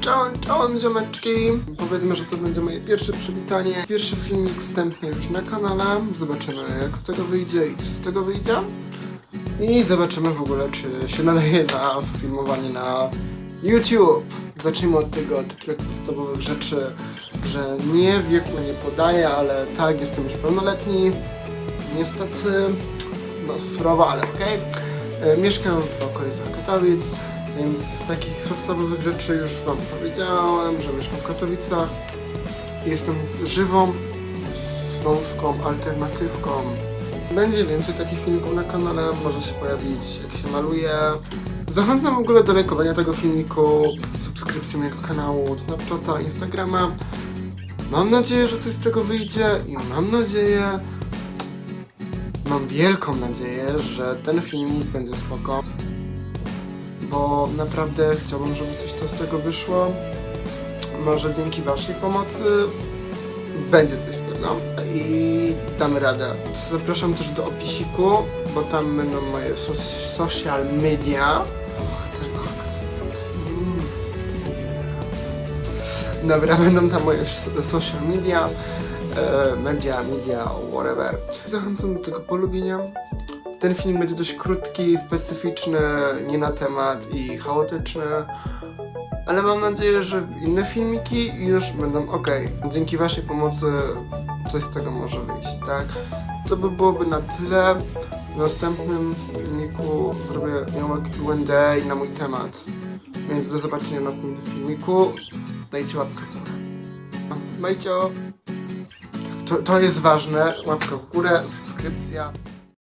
Czołem, czołem ziomeczki! Powiedzmy, że to będzie moje pierwsze przywitanie. Pierwszy filmik wstępny już na kanale. Zobaczymy jak z tego wyjdzie i co z tego wyjdzie. I zobaczymy w ogóle, czy się nadaje na filmowanie na YouTube. Zacznijmy od tego, takich podstawowych rzeczy, że nie wieku nie podaję, ale tak, jestem już pełnoletni. Niestety, no surowo, ale okej. E, Mieszkam w okolicach Katowic, więc z takich podstawowych rzeczy już Wam powiedziałem, że mieszkam w Katowicach. Jestem żywą, śląską alternatywką. Będzie więcej takich filmików na kanale, może się pojawić jak się maluje. Zachęcam w ogóle do lajkowania tego filmiku, subskrypcji mojego kanału, Snapchata, Instagrama. Mam nadzieję, że coś z tego wyjdzie i mam nadzieję, mam wielką nadzieję, że ten filmik będzie spoko. Bo naprawdę chciałbym, żeby coś to z tego wyszło. Może dzięki Waszej pomocy będzie coś z tego i damy radę. Zapraszam też do opisiku, bo tam będą moje so- social media. Och, ten akcent. Mm. Dobra, będą tam moje social media, e, media, media, whatever. Zachęcam do tego polubienia. Ten film będzie dość krótki, specyficzny, nie na temat i chaotyczny. Ale mam nadzieję, że inne filmiki już będą ok. Dzięki Waszej pomocy coś z tego może wyjść, tak? To by byłoby na tyle. W następnym filmiku zrobię miała Q&A na mój temat. Więc do zobaczenia w następnym filmiku. Dajcie łapkę w górę. Majcio! To, to jest ważne. Łapka w górę, subskrypcja.